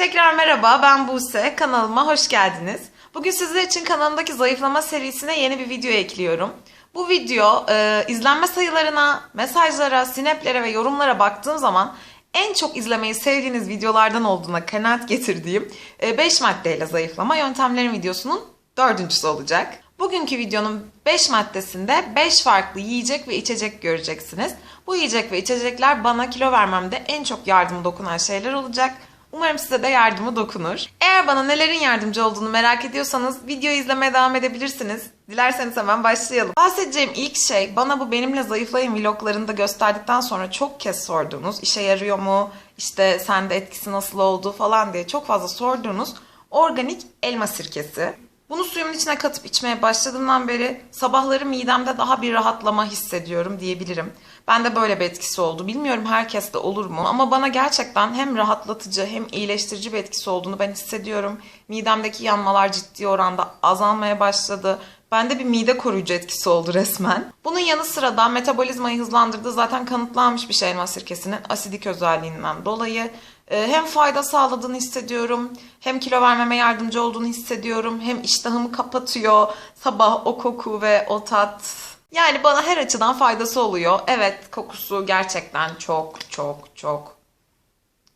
Tekrar merhaba ben Buse. Kanalıma hoş geldiniz. Bugün sizler için kanalımdaki zayıflama serisine yeni bir video ekliyorum. Bu video e, izlenme sayılarına, mesajlara, sineplere ve yorumlara baktığım zaman en çok izlemeyi sevdiğiniz videolardan olduğuna kanaat getirdiğim 5 maddeyle zayıflama yöntemlerin videosunun dördüncüsü olacak. Bugünkü videonun 5 maddesinde 5 farklı yiyecek ve içecek göreceksiniz. Bu yiyecek ve içecekler bana kilo vermemde en çok yardım dokunan şeyler olacak. Umarım size de yardımı dokunur. Eğer bana nelerin yardımcı olduğunu merak ediyorsanız videoyu izlemeye devam edebilirsiniz. Dilerseniz hemen başlayalım. Bahsedeceğim ilk şey bana bu benimle zayıflayın vloglarında gösterdikten sonra çok kez sorduğunuz işe yarıyor mu, işte sende etkisi nasıl oldu falan diye çok fazla sorduğunuz organik elma sirkesi. Bunu suyumun içine katıp içmeye başladığımdan beri sabahları midemde daha bir rahatlama hissediyorum diyebilirim. Bende böyle bir etkisi oldu. Bilmiyorum herkeste olur mu ama bana gerçekten hem rahatlatıcı hem iyileştirici bir etkisi olduğunu ben hissediyorum. Midemdeki yanmalar ciddi oranda azalmaya başladı. Bende bir mide koruyucu etkisi oldu resmen. Bunun yanı sıra da metabolizmayı hızlandırdığı zaten kanıtlanmış bir şey elma sirkesinin asidik özelliğinden dolayı. Ee, hem fayda sağladığını hissediyorum, hem kilo vermeme yardımcı olduğunu hissediyorum, hem iştahımı kapatıyor. Sabah o koku ve o tat. Yani bana her açıdan faydası oluyor. Evet kokusu gerçekten çok çok çok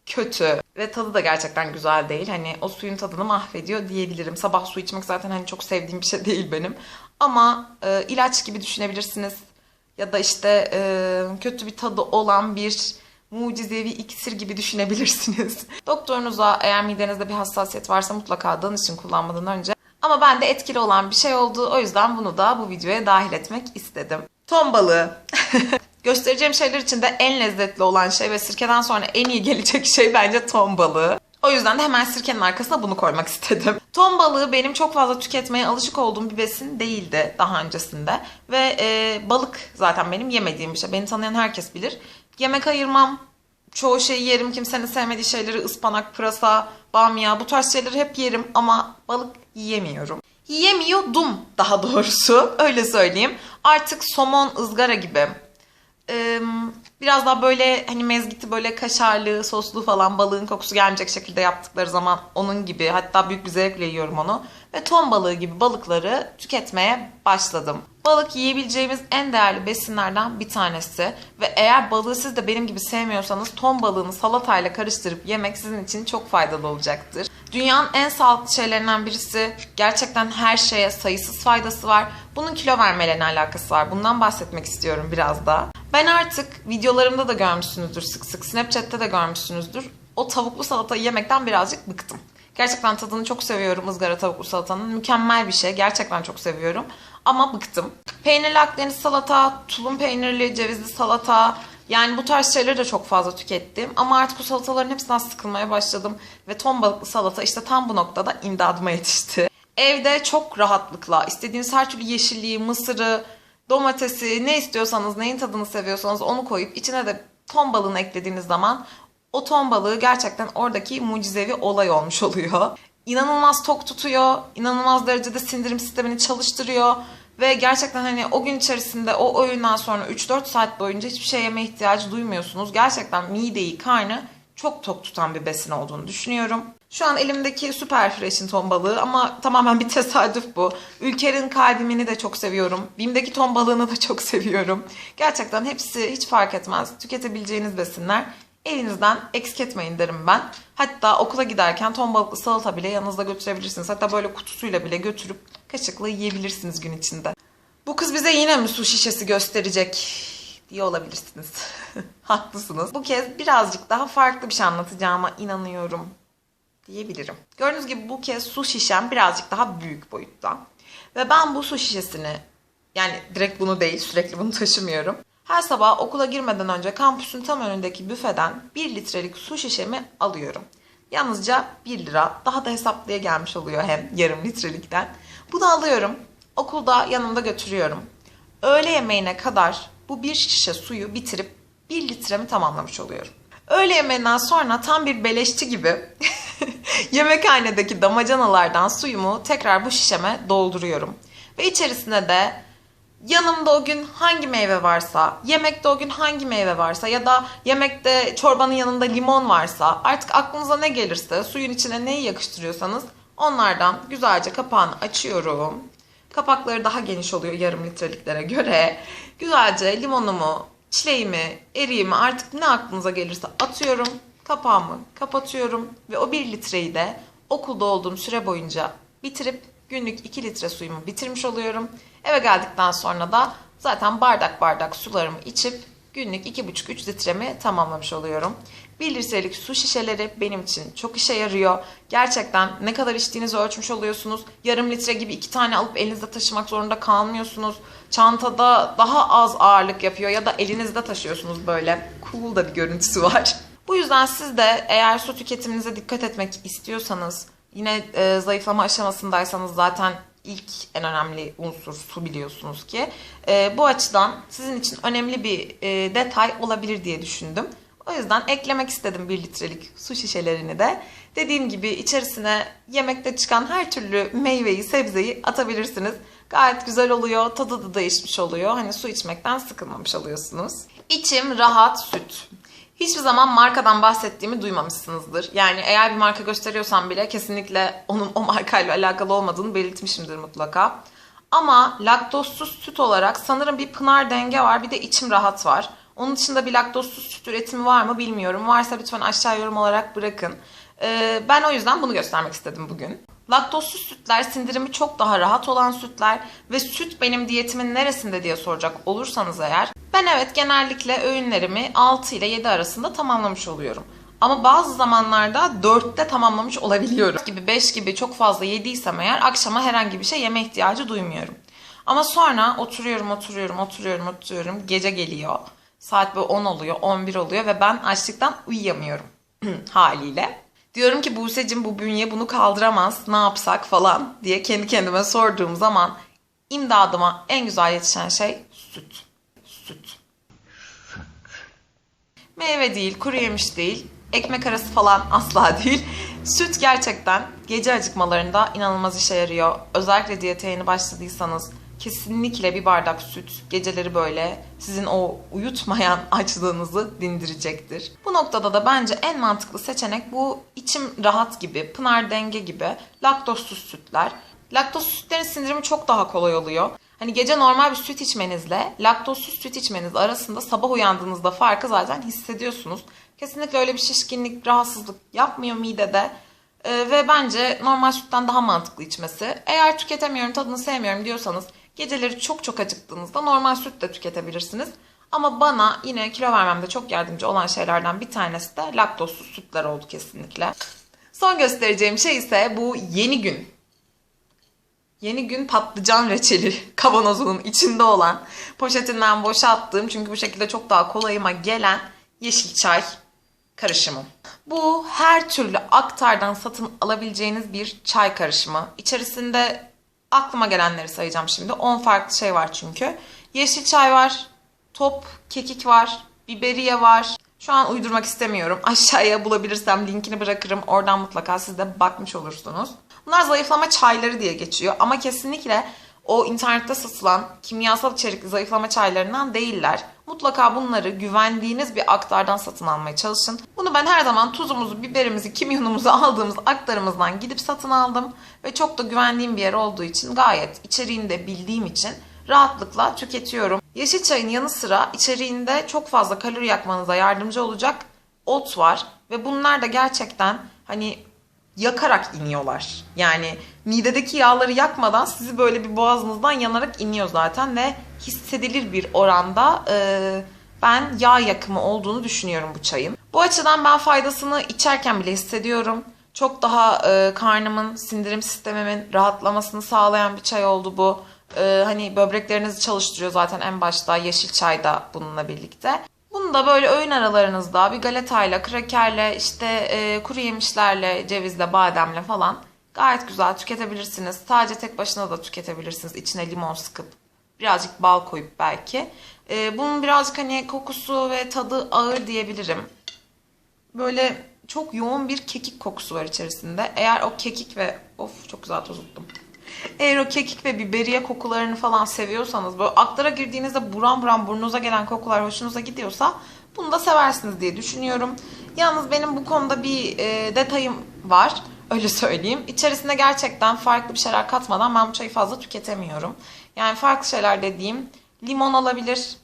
kötü ve tadı da gerçekten güzel değil. Hani o suyun tadını mahvediyor diyebilirim. Sabah su içmek zaten hani çok sevdiğim bir şey değil benim. Ama e, ilaç gibi düşünebilirsiniz. Ya da işte e, kötü bir tadı olan bir mucizevi iksir gibi düşünebilirsiniz. Doktorunuza eğer midenizde bir hassasiyet varsa mutlaka danışın kullanmadan önce. Ama bende etkili olan bir şey oldu. O yüzden bunu da bu videoya dahil etmek istedim. Ton balığı. Göstereceğim şeyler içinde en lezzetli olan şey ve sirkeden sonra en iyi gelecek şey bence ton balığı. O yüzden de hemen sirkenin arkasına bunu koymak istedim. Ton balığı benim çok fazla tüketmeye alışık olduğum bir besin değildi daha öncesinde. Ve e, balık zaten benim yemediğim bir şey. Beni tanıyan herkes bilir. Yemek ayırmam, çoğu şeyi yerim. Kimsenin sevmediği şeyleri ıspanak, pırasa, bamya bu tarz şeyleri hep yerim ama balık yiyemiyorum. Yiyemiyordum daha doğrusu öyle söyleyeyim. Artık somon, ızgara gibi biraz daha böyle hani mezgiti böyle kaşarlı, soslu falan balığın kokusu gelmeyecek şekilde yaptıkları zaman onun gibi hatta büyük bir zevkle yiyorum onu. Ve ton balığı gibi balıkları tüketmeye başladım. Balık yiyebileceğimiz en değerli besinlerden bir tanesi ve eğer balığı siz de benim gibi sevmiyorsanız ton balığını salatayla karıştırıp yemek sizin için çok faydalı olacaktır. Dünyanın en sağlıklı şeylerinden birisi. Gerçekten her şeye sayısız faydası var. Bunun kilo vermelerine alakası var. Bundan bahsetmek istiyorum biraz da. Ben artık videolarımda da görmüşsünüzdür sık sık. Snapchat'te de görmüşsünüzdür. O tavuklu salatayı yemekten birazcık bıktım. Gerçekten tadını çok seviyorum ızgara tavuklu salatanın. Mükemmel bir şey. Gerçekten çok seviyorum. Ama bıktım. Peynirli akdeniz salata, tulum peynirli, cevizli salata, yani bu tarz şeyleri de çok fazla tükettim. Ama artık bu salataların hepsinden sıkılmaya başladım. Ve ton balıklı salata işte tam bu noktada imdadıma yetişti. Evde çok rahatlıkla istediğiniz her türlü yeşilliği, mısırı, domatesi, ne istiyorsanız, neyin tadını seviyorsanız onu koyup içine de ton balığını eklediğiniz zaman o ton balığı gerçekten oradaki mucizevi olay olmuş oluyor. İnanılmaz tok tutuyor, inanılmaz derecede sindirim sistemini çalıştırıyor. Ve gerçekten hani o gün içerisinde o oyundan sonra 3-4 saat boyunca hiçbir şey yeme ihtiyacı duymuyorsunuz. Gerçekten mideyi, karnı çok tok tutan bir besin olduğunu düşünüyorum. Şu an elimdeki süper fresh'in ton balığı ama tamamen bir tesadüf bu. Ülker'in kalbimini de çok seviyorum. Bim'deki ton balığını da çok seviyorum. Gerçekten hepsi hiç fark etmez. Tüketebileceğiniz besinler. Elinizden eksik etmeyin derim ben. Hatta okula giderken ton balıklı salata bile yanınızda götürebilirsiniz. Hatta böyle kutusuyla bile götürüp kaşıkla yiyebilirsiniz gün içinde. Bu kız bize yine mi su şişesi gösterecek diye olabilirsiniz. Haklısınız. Bu kez birazcık daha farklı bir şey anlatacağıma inanıyorum diyebilirim. Gördüğünüz gibi bu kez su şişem birazcık daha büyük boyutta. Ve ben bu su şişesini yani direkt bunu değil sürekli bunu taşımıyorum. Her sabah okula girmeden önce kampüsün tam önündeki büfeden 1 litrelik su şişemi alıyorum. Yalnızca 1 lira. Daha da hesaplıya gelmiş oluyor hem yarım litrelikten. Bunu alıyorum. Okulda yanımda götürüyorum. Öğle yemeğine kadar bu bir şişe suyu bitirip 1 litremi tamamlamış oluyorum. Öğle yemeğinden sonra tam bir beleşçi gibi yemekhanedeki damacanalardan suyumu tekrar bu şişeme dolduruyorum. Ve içerisine de yanımda o gün hangi meyve varsa, yemekte o gün hangi meyve varsa ya da yemekte çorbanın yanında limon varsa artık aklınıza ne gelirse suyun içine neyi yakıştırıyorsanız onlardan güzelce kapağını açıyorum. Kapakları daha geniş oluyor yarım litreliklere göre. Güzelce limonumu, çileğimi, eriğimi artık ne aklınıza gelirse atıyorum. Kapağımı kapatıyorum ve o bir litreyi de okulda olduğum süre boyunca bitirip günlük 2 litre suyumu bitirmiş oluyorum. Eve geldikten sonra da zaten bardak bardak sularımı içip günlük 2,5-3 litremi tamamlamış oluyorum. 1 litrelik su şişeleri benim için çok işe yarıyor. Gerçekten ne kadar içtiğinizi ölçmüş oluyorsunuz. Yarım litre gibi iki tane alıp elinizde taşımak zorunda kalmıyorsunuz. Çantada daha az ağırlık yapıyor ya da elinizde taşıyorsunuz böyle. Cool da bir görüntüsü var. Bu yüzden siz de eğer su tüketiminize dikkat etmek istiyorsanız, yine e, zayıflama aşamasındaysanız zaten ilk en önemli unsur su biliyorsunuz ki. E, bu açıdan sizin için önemli bir e, detay olabilir diye düşündüm. O yüzden eklemek istedim 1 litrelik su şişelerini de. Dediğim gibi içerisine yemekte çıkan her türlü meyveyi, sebzeyi atabilirsiniz. Gayet güzel oluyor, tadı da değişmiş oluyor. Hani su içmekten sıkılmamış oluyorsunuz. İçim rahat süt. Hiçbir zaman markadan bahsettiğimi duymamışsınızdır. Yani eğer bir marka gösteriyorsam bile kesinlikle onun o markayla alakalı olmadığını belirtmişimdir mutlaka. Ama laktozsuz süt olarak sanırım bir Pınar Denge var bir de içim rahat var. Onun dışında bir laktozsuz süt üretimi var mı bilmiyorum. Varsa lütfen aşağı yorum olarak bırakın. Ee, ben o yüzden bunu göstermek istedim bugün. Laktozsuz sütler sindirimi çok daha rahat olan sütler ve süt benim diyetimin neresinde diye soracak olursanız eğer ben evet genellikle öğünlerimi 6 ile 7 arasında tamamlamış oluyorum. Ama bazı zamanlarda 4'te tamamlamış olabiliyorum. Gibi 5 gibi çok fazla yediysem eğer akşama herhangi bir şey yeme ihtiyacı duymuyorum. Ama sonra oturuyorum, oturuyorum, oturuyorum, oturuyorum. Gece geliyor. Saat böyle 10 oluyor, 11 oluyor ve ben açlıktan uyuyamıyorum haliyle. Diyorum ki Buse'cim bu bünye bunu kaldıramaz ne yapsak falan diye kendi kendime sorduğum zaman imdadıma en güzel yetişen şey süt. Süt. Meyve değil, kuru yemiş değil, ekmek arası falan asla değil. Süt gerçekten gece acıkmalarında inanılmaz işe yarıyor. Özellikle diyete yeni başladıysanız kesinlikle bir bardak süt geceleri böyle sizin o uyutmayan açlığınızı dindirecektir. Bu noktada da bence en mantıklı seçenek bu içim rahat gibi, pınar denge gibi laktozsuz sütler. Laktozsuz sütlerin sindirimi çok daha kolay oluyor. Hani gece normal bir süt içmenizle laktozsuz süt içmeniz arasında sabah uyandığınızda farkı zaten hissediyorsunuz. Kesinlikle öyle bir şişkinlik, rahatsızlık yapmıyor midede. Ee, ve bence normal sütten daha mantıklı içmesi. Eğer tüketemiyorum, tadını sevmiyorum diyorsanız geceleri çok çok acıktığınızda normal süt de tüketebilirsiniz. Ama bana yine kilo vermemde çok yardımcı olan şeylerden bir tanesi de laktozsuz sütler oldu kesinlikle. Son göstereceğim şey ise bu yeni gün. Yeni gün patlıcan reçeli kavanozunun içinde olan poşetinden boşalttığım çünkü bu şekilde çok daha kolayıma gelen yeşil çay karışımı. Bu her türlü aktardan satın alabileceğiniz bir çay karışımı. İçerisinde aklıma gelenleri sayacağım şimdi. 10 farklı şey var çünkü. Yeşil çay var, top kekik var, biberiye var. Şu an uydurmak istemiyorum. Aşağıya bulabilirsem linkini bırakırım. Oradan mutlaka siz de bakmış olursunuz. Bunlar zayıflama çayları diye geçiyor ama kesinlikle o internette satılan kimyasal içerikli zayıflama çaylarından değiller. Mutlaka bunları güvendiğiniz bir aktardan satın almaya çalışın. Bunu ben her zaman tuzumuzu, biberimizi, kimyonumuzu aldığımız aktarımızdan gidip satın aldım. Ve çok da güvendiğim bir yer olduğu için gayet içeriğini de bildiğim için rahatlıkla tüketiyorum. Yeşil çayın yanı sıra içeriğinde çok fazla kalori yakmanıza yardımcı olacak ot var. Ve bunlar da gerçekten hani yakarak iniyorlar. Yani midedeki yağları yakmadan sizi böyle bir boğazınızdan yanarak iniyor zaten ve hissedilir bir oranda e, ben yağ yakımı olduğunu düşünüyorum bu çayın. Bu açıdan ben faydasını içerken bile hissediyorum. Çok daha e, karnımın, sindirim sistemimin rahatlamasını sağlayan bir çay oldu bu. E, hani böbreklerinizi çalıştırıyor zaten en başta yeşil çay da bununla birlikte. Da böyle öğün aralarınızda bir galetayla, krakerle, işte e, kuru yemişlerle, cevizle, bademle falan gayet güzel tüketebilirsiniz. Sadece tek başına da tüketebilirsiniz. İçine limon sıkıp birazcık bal koyup belki. E, bunun birazcık hani kokusu ve tadı ağır diyebilirim. Böyle çok yoğun bir kekik kokusu var içerisinde. Eğer o kekik ve of çok güzel tozuttum. Eğer o kekik ve biberiye kokularını falan seviyorsanız böyle aklara girdiğinizde buram buram burnunuza gelen kokular hoşunuza gidiyorsa bunu da seversiniz diye düşünüyorum. Yalnız benim bu konuda bir e, detayım var. Öyle söyleyeyim. İçerisine gerçekten farklı bir şeyler katmadan ben bu çayı fazla tüketemiyorum. Yani farklı şeyler dediğim limon olabilir,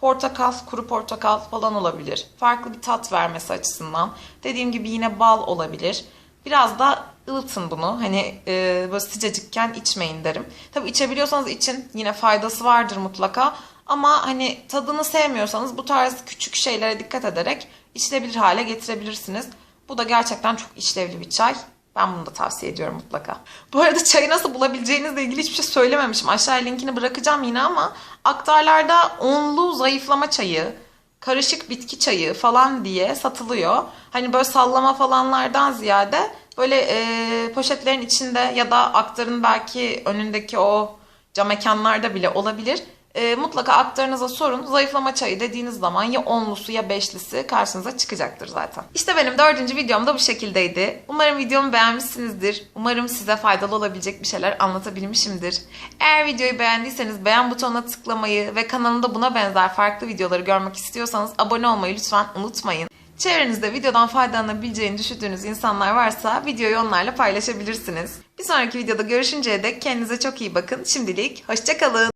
portakal, kuru portakal falan olabilir. Farklı bir tat vermesi açısından. Dediğim gibi yine bal olabilir. Biraz da ılıtın bunu. Hani e, böyle sıcacıkken içmeyin derim. Tabii içebiliyorsanız için yine faydası vardır mutlaka. Ama hani tadını sevmiyorsanız bu tarz küçük şeylere dikkat ederek içilebilir hale getirebilirsiniz. Bu da gerçekten çok işlevli bir çay. Ben bunu da tavsiye ediyorum mutlaka. Bu arada çayı nasıl bulabileceğinizle ilgili hiçbir şey söylememişim. Aşağıya linkini bırakacağım yine ama aktarlarda onlu zayıflama çayı, karışık bitki çayı falan diye satılıyor. Hani böyle sallama falanlardan ziyade böyle e, poşetlerin içinde ya da aktarın belki önündeki o cam mekanlarda bile olabilir. E, mutlaka aktarınıza sorun. Zayıflama çayı dediğiniz zaman ya onlusu ya beşlisi karşınıza çıkacaktır zaten. İşte benim dördüncü videom da bu şekildeydi. Umarım videomu beğenmişsinizdir. Umarım size faydalı olabilecek bir şeyler anlatabilmişimdir. Eğer videoyu beğendiyseniz beğen butonuna tıklamayı ve kanalımda buna benzer farklı videoları görmek istiyorsanız abone olmayı lütfen unutmayın. Çevrenizde videodan faydalanabileceğini düşündüğünüz insanlar varsa videoyu onlarla paylaşabilirsiniz. Bir sonraki videoda görüşünceye dek kendinize çok iyi bakın. Şimdilik hoşçakalın.